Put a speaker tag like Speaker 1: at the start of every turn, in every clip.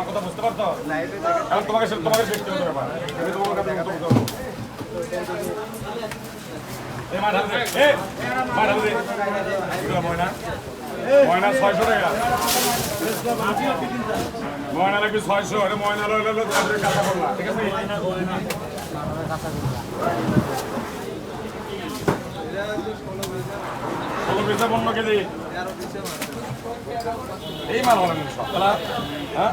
Speaker 1: আমার কথা বুঝতে পারতো এখন তোমাকে তোমাকে ব্যক্তিগত ব্যাপার আমি তোমার কাছে ময়না। ময়না ছয়শো টাকা। ময়না লাগবে ছয়শো, আরে ময়না রইলে ঠিক আছে? কোনো পেশা বন্ধ কেলে এই মাল হবে সব। হ্যাঁ?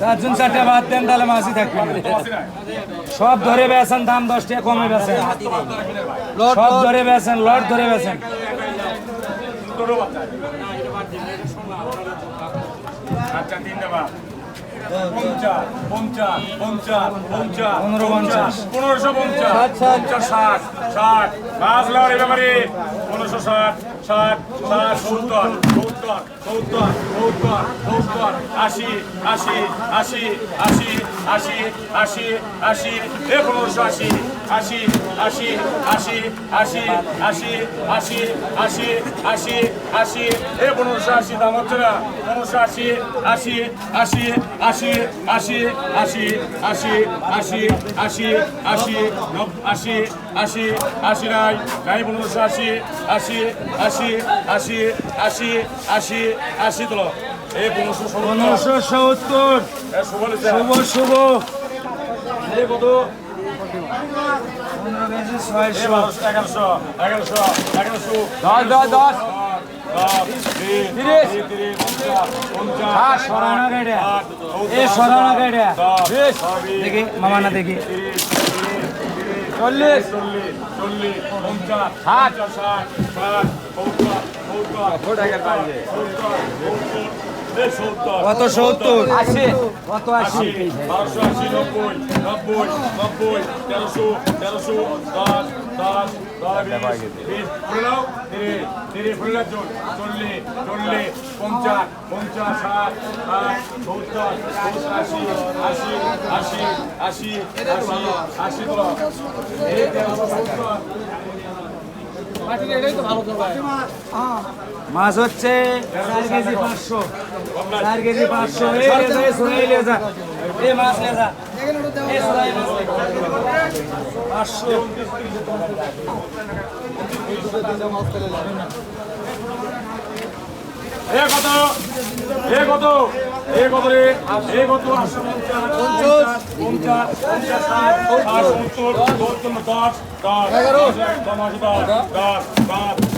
Speaker 2: চারজন চারটা বাদ দেন তাহলে মাছই থাকবে? সব ধরে বেছেন দাম দশ টাকা কমে বেছেন সব ধরে বেছেন লট ধরে বেছেন পনেরো পঞ্চাশ।
Speaker 1: পনেরোশো পঞ্চাশ পঞ্চাশ ষাট ষাট পাঁচ লাখ ব্যাপারে পনেরোশো ষাট ষাট ষাট সত্তর সত্তর সত্তর সত্তর সত্তর আশি আশি আশি আশি আশি আশি আশি এ পনেরোশো আশি আশি আশি আশি আশি আশি আশি আশি আশি আশি এ পনেরোশো আশি দাম হচ্ছে না পনেরোশো আশি আশি আশি আশি আশি আশি আশি আশি আশি আশি নব- আশি আশি আশি নাই নাই বলুন আশি আশি আশি আশি আশি আশি আশি তোল। এই পনেরোশো
Speaker 2: পনেরোশো সত্তর।
Speaker 1: শুভ
Speaker 2: শুভ
Speaker 1: কত? এগারোশো এগারোশো এগারোশো।
Speaker 2: দশ দশ দশ।
Speaker 1: হ্যাঁ,
Speaker 2: দেখি মামানা দেখি। চল্লিশ।
Speaker 1: চল্লিশ, পঞ্চাশ,
Speaker 2: ষাট।
Speaker 1: ষাট, ষাট, সত্তর,
Speaker 2: কত সত্তর?
Speaker 1: আশি,
Speaker 2: কত
Speaker 1: আশি,
Speaker 2: আশি।
Speaker 1: বারোশো আশি, নব্বই, নব্বই, নব্বই, তেরোশো, তেরোশো, দশ, দশ, দশ, বিশ, বিশ, ফুলে নাও, তিরিশ, তিরিশ, ফুলে নাও, চল, চল্লিশ, চল্লিশ, পঞ্চাশ, পঞ্চাশ, ষাট, ষাট, সত্তর, সত্তর, আশি, আশি, আশি, আশি, আশি, আশি, তো। এই তেরোশো সত্তর।
Speaker 2: মাছ হচ্ছে চার কেজি পাঁচশো। চার কেজি পাঁচশো। এ মাছ নে যা
Speaker 1: এ সরাই মাছ নে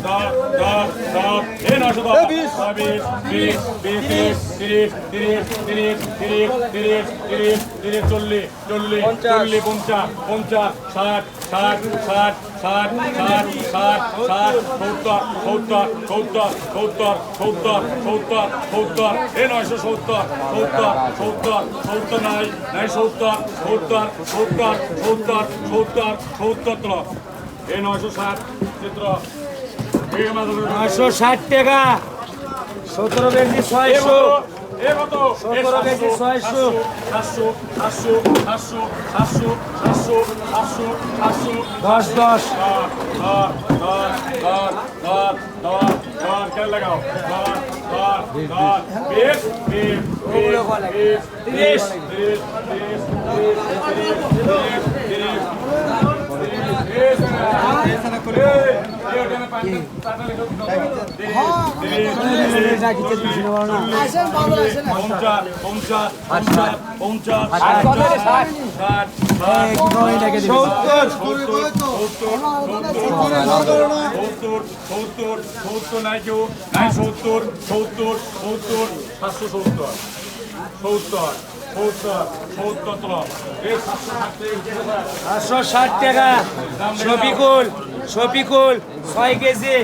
Speaker 1: দশ দশ দশ এ নশো দশ বিশ বিশ বিশ তিরিশ তিরিশ তিরিশ তিরিশ তিরিশ তিরিশ তিরিশ চল্লিশ চল্লিশ চল্লিশ পঞ্চাশ পঞ্চাশ ষাট ষাট ষাট ষাট ষাট ষাট ষাট সত্তর সত্তর সত্তর সত্তর সত্তর সত্তর সত্তর এ নয়শো সত্তর সত্তর সত্তর সত্তর নাই নাই সত্তর সত্তর সত্তর সত্তর সত্তর সত্তর এ নয়শো ষাট চিত্র
Speaker 2: নয়শো ষাট টাকা। সতেরো কেজি ছয়শো। সতেরো কেজি ছয়শো। দশ দশ।
Speaker 1: লাগাও
Speaker 2: সত্তর
Speaker 1: সত্তর সত্তর সাতশো সত্তর সত্তর সাতশো ষাট
Speaker 2: টাকা। শফিকুল শফিকুল ছয় কেজি।